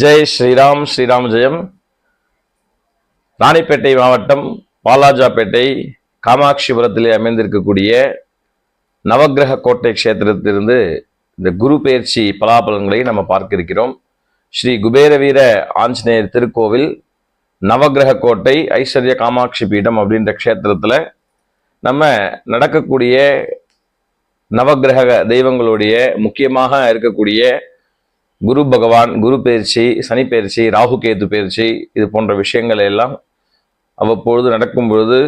ஜெய் ஸ்ரீராம் ஸ்ரீராம் ஜெயம். ராணிப்பேட்டை மாவட்டம் பாலாஜாப்பேட்டை காமாட்சிபுரத்திலே அமைந்திருக்கக்கூடிய நவகிரக கோட்டை க்ஷேத்திரத்திலிருந்து இந்த குரு பெயர்ச்சி பலாபலன்களை நம்ம பார்க்க இருக்கிறோம் ஸ்ரீ குபேர வீர ஆஞ்சநேயர் திருக்கோவில் நவகிரக கோட்டை ஐஸ்வர்ய காமாட்சி பீடம் அப்படின்ற க்ஷேத்திரத்தில் நம்ம நடக்கக்கூடிய நவக்கிரக தெய்வங்களுடைய முக்கியமாக இருக்கக்கூடிய குரு பகவான் குரு பயிற்சி சனி பயிற்சி ராகு கேது பயிற்சி இது போன்ற விஷயங்கள் எல்லாம் அவ்வப்பொழுது நடக்கும் பொழுது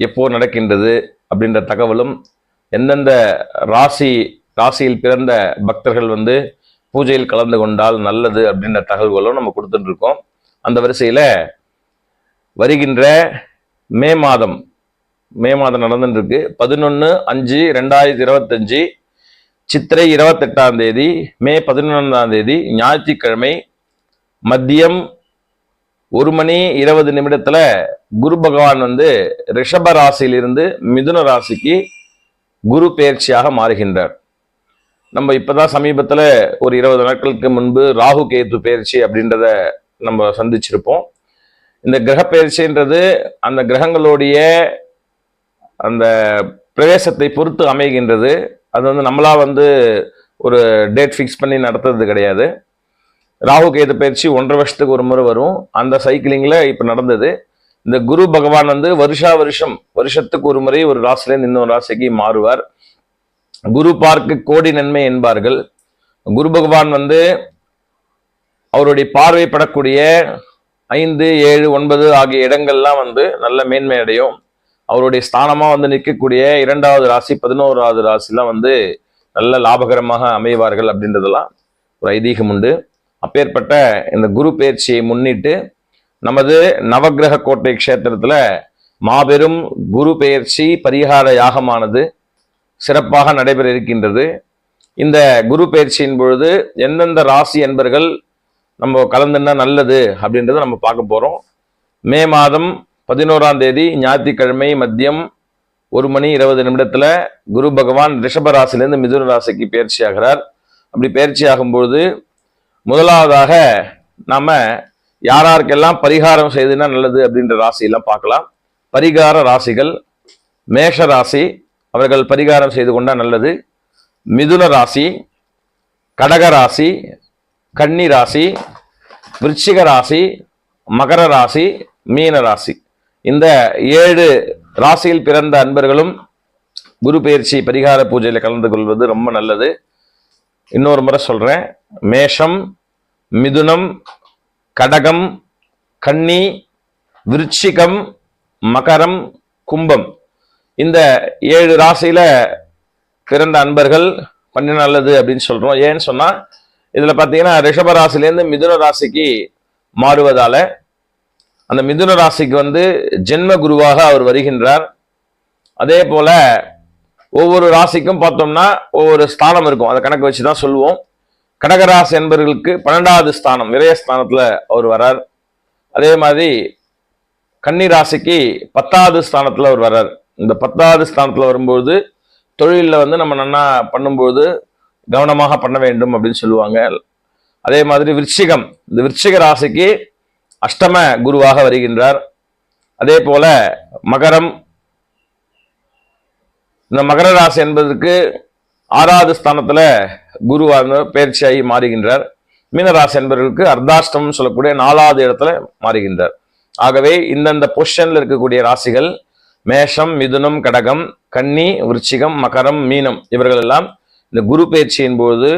எப்போ நடக்கின்றது அப்படின்ற தகவலும் எந்தெந்த ராசி ராசியில் பிறந்த பக்தர்கள் வந்து பூஜையில் கலந்து கொண்டால் நல்லது அப்படின்ற தகவல்களும் நம்ம கொடுத்துட்டு இருக்கோம் அந்த வரிசையில் வருகின்ற மே மாதம் மே மாதம் நடந்துட்டு இருக்கு பதினொன்று அஞ்சு ரெண்டாயிரத்தி இருபத்தஞ்சு சித்திரை இருபத்தெட்டாம் தேதி மே பதினொன்றாம் தேதி ஞாயிற்றுக்கிழமை மதியம் ஒரு மணி இருபது நிமிடத்துல குரு பகவான் வந்து ரிஷப ராசியிலிருந்து மிதுன ராசிக்கு குரு பெயர்ச்சியாக மாறுகின்றார். நம்ம இப்போதான் சமீபத்துல ஒரு இருபது நாட்களுக்கு முன்பு ராகு கேத்து பெயர்ச்சி அப்படின்றத நம்ம சந்திச்சிருப்போம். இந்த கிரக பயிற்சின்றது அந்த கிரகங்களுடைய அந்த பிரவேசத்தை பொறுத்து அமைகின்றது. அது வந்து நம்மளா வந்து ஒரு டேட் ஃபிக்ஸ் பண்ணி நடத்துறது கிடையாது. ராகு கேது பயிற்சி ஒன்றரை வருஷத்துக்கு ஒரு முறை வரும். அந்த சைக்கிளிங்கில் இப்போ நடந்தது. இந்த குரு பகவான் வந்து வருஷா வருஷம் வருஷத்துக்கு ஒரு முறை ஒரு ராசிலேருந்து இன்னொரு ராசிக்கு மாறுவார். குரு பார்க்கு கோடி நன்மை என்பார்கள். குரு பகவான் வந்து அவருடைய பார்வைப்படக்கூடிய ஐந்து ஏழு ஒன்பது ஆகிய இடங்கள்லாம் வந்து நல்ல மேன்மை அடையும் அவருடைய ஸ்தானமா வந்து நிற்கக்கூடிய இரண்டாவது ராசி பதினோராவது ராசிலாம் வந்து நல்ல லாபகரமாக அமைவார்கள் அப்படின்றதெல்லாம் ஒரு ஐதீகம் உண்டு. அப்பேற்பட்ட இந்த குரு பயிற்சியை முன்னிட்டு நமது நவக்கிரக கோட்டை க்ஷேத்திரத்தில் மாபெரும் குரு பெயர்ச்சி பரிகார யாகமானது சிறப்பாக நடைபெற இருக்கின்றது. இந்த குரு பயிற்சியின் பொழுது எந்தெந்த ராசி என்பர்கள் நம்ம கலந்துன்னா நல்லது அப்படின்றத நம்ம பார்க்க போறோம். மே மாதம் பதினோராம் தேதி ஞாயிற்றுக்கிழமை மதியம் ஒரு மணி இருபது நிமிடத்துல குரு பகவான் ரிஷபராசிலிருந்து மிதுன ராசிக்கு பயிற்சி ஆகிறார் அப்படி பயிற்சி ஆகும்பொழுது முதலாவதாக நாம யாராருக்கெல்லாம் பரிகாரம் செய்துன்னா நல்லது அப்படின்ற ராசியெல்லாம் பார்க்கலாம். பரிகார ராசிகள் மேஷ ராசி அவர்கள் பரிகாரம் செய்து கொண்டா நல்லது. மிதுன ராசி கடக ராசி கன்னி ராசி விருச்சிக ராசி மகர ராசி மீன ராசி. இந்த ஏழு ராசியில் பிறந்த அன்பர்களும் குரு பயிற்சி பரிகார பூஜையில் கலந்து கொள்வது ரொம்ப நல்லது. இன்னொரு முறை சொல்றேன். மேஷம் மிதுனம் கடகம் கன்னி விருச்சிகம் மகரம் கும்பம். இந்த ஏழு ராசியில பிறந்த அன்பர்கள் பண்ண நல்லது அப்படின்னு சொல்றோம். ஏன்னு சொன்னா இதுல பாத்தீங்கன்னா ரிஷப ராசிலேருந்து மிதுன ராசிக்கு மாறுவதால அந்த மிதுன ராசிக்கு வந்து ஜென்ம குருவாக அவர் வருகின்றார். அதே போல ஒவ்வொரு ராசிக்கும் பார்த்தோம்னா ஒவ்வொரு ஸ்தானம் இருக்கும். அதை கணக்கு வச்சு தான் சொல்லுவோம். கடகராசி என்பவர்களுக்கு பன்னெண்டாவது ஸ்தானம் விரயஸ்தானத்தில் அவர் வரார் அதே மாதிரி கன்னி ராசிக்கு பத்தாவது ஸ்தானத்தில் அவர் வர்றார். இந்த பத்தாவது ஸ்தானத்தில் வரும்போது தொழிலில் வந்து நம்ம நன்னா பண்ணும்போது கவனமாக பண்ண வேண்டும் அப்படின்னு சொல்லுவாங்க. அதே மாதிரி விருச்சிகம் இந்த விருச்சிக ராசிக்கு அஷ்டம குருவாக வருகின்றார். அதே போல மகரம் இந்த மகர ராசி என்பதற்கு ஆறாவது ஸ்தானத்தில் குருவாக பயிற்சியாகி மாறுகின்றார். மீனராசி என்பவர்களுக்கு அர்தாஷ்டம் சொல்லக்கூடிய நாலாவது இடத்துல மாறுகின்றார். ஆகவே இந்தந்த பொசிஷன்ல இருக்கக்கூடிய ராசிகள் மேஷம் மிதுனம் கடகம் கன்னி விருச்சிகம் மகரம் மீனம் இவர்கள் எல்லாம் இந்த குரு பயிற்சியின் போது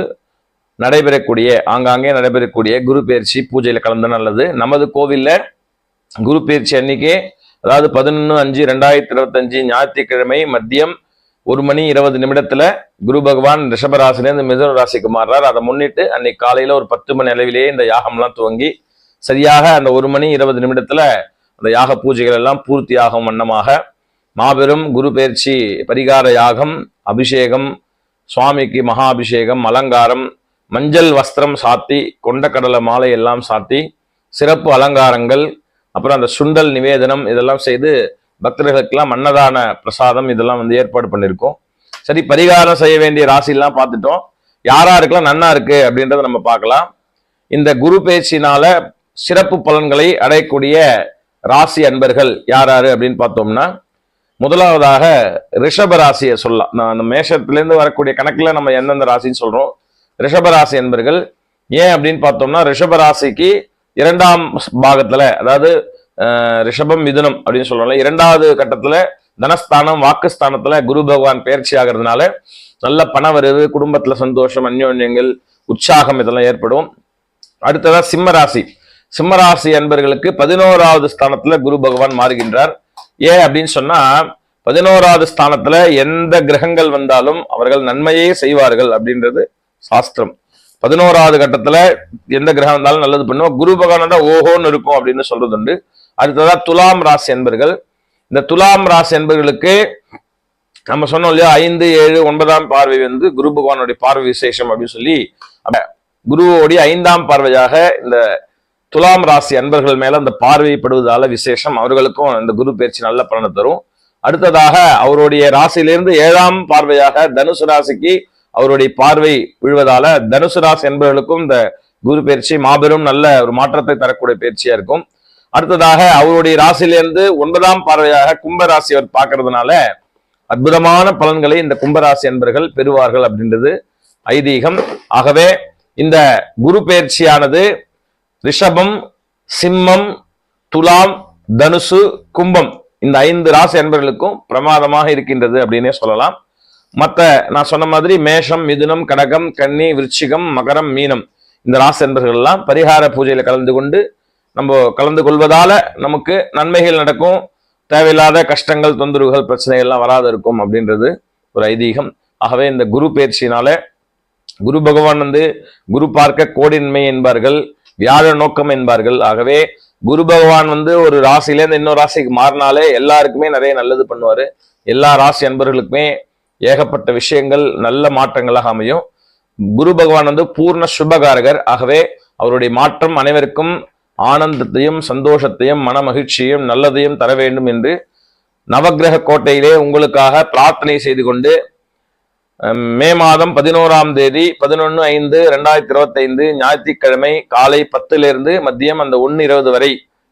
நடைபெறக்கூடிய ஆங்காங்கே நடைபெறக்கூடிய குரு பயிற்சி பூஜையில் கலந்து நல்லது. நமது கோவில்ல குரு பயிற்சி அன்னைக்கே அதாவது பதினொன்று அஞ்சு ரெண்டாயிரத்தி இருபத்தஞ்சு ஞாயிற்றுக்கிழமை மதியம் ஒரு மணி இருபது நிமிடத்துல குரு பகவான் ரிஷபராசிலேருந்து மிதுன ராசிக்கு மாறுறார். அதை முன்னிட்டு அன்னைக்கு காலையில ஒரு பத்து மணி அளவிலேயே இந்த யாகம்லாம் துவங்கி சரியாக அந்த ஒரு மணி இருபது நிமிடத்துல அந்த யாக பூஜைகள் எல்லாம் பூர்த்தி ஆகும் வண்ணமாக மாபெரும் குரு பயிற்சி பரிகார யாகம் அபிஷேகம் சுவாமிக்கு மகா அபிஷேகம் அலங்காரம் மஞ்சள் வஸ்திரம் சாத்தி கொண்டக்கடலை மாலை எல்லாம் சாத்தி சிறப்பு அலங்காரங்கள் அப்புறம் அந்த சுண்டல் நிவேதனம் இதெல்லாம் செய்து பக்தர்களுக்கெல்லாம் அன்னதான பிரசாதம் இதெல்லாம் வந்து ஏற்பாடு பண்ணியிருக்கோம். சரி பரிகாரம் செய்ய வேண்டிய ராசிலாம் பார்த்துட்டோம். யாராருக்கெல்லாம் நன்னா இருக்கு அப்படின்றத நம்ம பார்க்கலாம். இந்த குரு பேச்சினால சிறப்பு பலன்களை அடையக்கூடிய ராசி அன்பர்கள் யார் யாரு அப்படின்னு பார்த்தோம்னா முதலாவதாக ரிஷப ராசியை சொல்லலாம். நான் அந்த மேஷத்துலேருந்து வரக்கூடிய கணக்கில் நம்ம எந்தெந்த ராசின்னு சொல்கிறோம் ரிஷபராசி என்பர்கள் ஏன் அப்படின்னு பார்த்தோம்னா ரிஷபராசிக்கு இரண்டாம் பாகத்துல அதாவது ரிஷபம் மிதுனம் அப்படின்னு சொல்லுவாங்க இரண்டாவது கட்டத்துல தனஸ்தானம் வாக்குஸ்தானத்துல குரு பகவான் பயிற்சி ஆகிறதுனால நல்ல பணவரவு குடும்பத்துல சந்தோஷம் அந்யோன்யங்கள் உற்சாகம் இதெல்லாம் ஏற்படும். அடுத்ததா சிம்மராசி. சிம்மராசி அன்பர்களுக்கு பதினோராவது ஸ்தானத்துல குரு பகவான் மாறுகின்றார். ஏன் அப்படின்னு சொன்னா பதினோராவது ஸ்தானத்துல எந்த கிரகங்கள் வந்தாலும் அவர்கள் நன்மையே செய்வார்கள் அப்படின்றது சாஸ்திரம். பதினோராவது கட்டத்துல எந்த கிரகம் வந்தாலும் நல்லது பண்ணுவோம். குரு பகவான் தான் ஓஹோன்னு இருக்கும் அப்படின்னு சொல்றது உண்டு. அடுத்ததா துலாம் ராசி என்பர்கள். இந்த துலாம் ராசி என்பர்களுக்கு நம்ம சொன்னோம் இல்லையா ஐந்து ஏழு ஒன்பதாம் பார்வை வந்து குரு பகவானுடைய பார்வை விசேஷம் அப்படின்னு சொல்லி. குருவோடைய ஐந்தாம் பார்வையாக இந்த துலாம் ராசி அன்பர்கள் மேல அந்த பார்வைப்படுவதால விசேஷம். அவர்களுக்கும் இந்த குரு பயிற்சி நல்ல பலனை தரும். அடுத்ததாக அவருடைய ராசியிலிருந்து ஏழாம் பார்வையாக தனுசு ராசிக்கு அவருடைய பார்வை விழுவதால தனுசு ராசி என்பவர்களுக்கும் இந்த குரு பயிற்சி மாபெரும் நல்ல ஒரு மாற்றத்தை தரக்கூடிய பயிற்சியா இருக்கும். அடுத்ததாக அவருடைய ராசியிலிருந்து ஒன்பதாம் பார்வையாக கும்பராசி அவர் பார்க்கறதுனால அற்புதமான பலன்களை இந்த கும்பராசி என்பர்கள் பெறுவார்கள் அப்படின்றது ஐதீகம். ஆகவே இந்த குரு பயிற்சியானது ரிஷபம் சிம்மம் துலாம் தனுசு கும்பம் இந்த ஐந்து ராசி என்பர்களுக்கும் பிரமாதமாக இருக்கின்றது அப்படின்னே சொல்லலாம். மற்ற நான் சொன்ன மாதிரி மேஷம் மிதுனம் கடகம் கன்னி விருச்சிகம் மகரம் மீனம். இந்த ராசி என்பர்கள்லாம் பரிகார பூஜையில் கலந்து கொண்டு நம்ம கலந்து கொள்வதால நமக்கு நன்மைகள் நடக்கும். தேவையில்லாத கஷ்டங்கள் தொந்தரவுகள் பிரச்சனைகள் எல்லாம் வராது இருக்கும் அப்படின்றது ஒரு ஐதீகம். ஆகவே இந்த குரு பயிற்சியினால குரு பகவான் வந்து குரு பார்க்க கோடின்மை என்பார்கள் வியாழ நோக்கம் என்பார்கள். ஆகவே குரு பகவான் வந்து ஒரு ராசியிலேருந்து இன்னொரு ராசிக்கு மாறினாலே எல்லாருக்குமே நிறைய நல்லது பண்ணுவாரு. எல்லா ராசி அன்பர்களுக்குமே ஏகப்பட்ட விஷயங்கள் நல்ல மாற்றங்களாக அமையும். குரு பகவான் வந்து பூர்ண சுபகாரகர். ஆகவே அவருடைய மாற்றம் அனைவருக்கும் ஆனந்தத்தையும் சந்தோஷத்தையும் மன மகிழ்ச்சியையும் நல்லதையும் தர வேண்டும் என்று நவகிரக கோட்டையிலே உங்களுக்காக பிரார்த்தனை செய்து கொண்டு மே மாதம் பதினோராம் தேதி பதினொன்று ஐந்து ரெண்டாயிரத்தி இருபத்தைந்து ஞாயிற்றுக்கிழமை காலை பத்திலிருந்து மதியம் அந்த ஒன்று இருபது வரை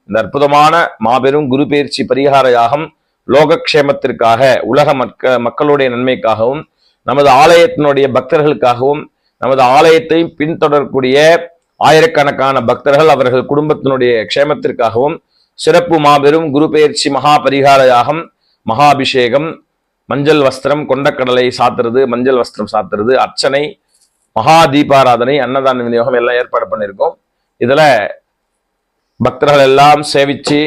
இந்த அற்புதமான மாபெரும் குரு பயிற்சி பரிகார யாகம் லோகக்ஷேமத்திற்காக உலக மக்க மக்களுடைய நன்மைக்காகவும் நமது ஆலயத்தினுடைய பக்தர்களுக்காகவும் நமது ஆலயத்தை பின்தொடரக்கூடிய ஆயிரக்கணக்கான பக்தர்கள் அவர்கள் குடும்பத்தினுடைய க்ஷேமத்திற்காகவும் சிறப்பு மாபெரும் குரு பெயர்ச்சி மகா பரிகார யாகம் மகாபிஷேகம் மஞ்சள் வஸ்திரம் கொண்டக்கடலை சாத்துறது மஞ்சள் வஸ்திரம் சாத்துறது அர்ச்சனை மகா தீபாராதனை அன்னதான விநியோகம் எல்லாம் ஏற்பாடு பண்ணியிருக்கோம். இதில் பக்தர்கள் எல்லாம் சேவிச்சு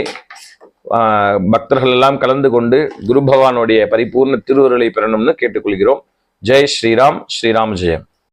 பக்தர்கள் எல்லாம் கலந்து கொண்டு குரு பகவானுடைய பரிபூர்ண திருவருளை பெறணும்னு கேட்டுக்கொள்கிறோம். ஜெய் ஸ்ரீராம் ஸ்ரீராம் ஜெயம்.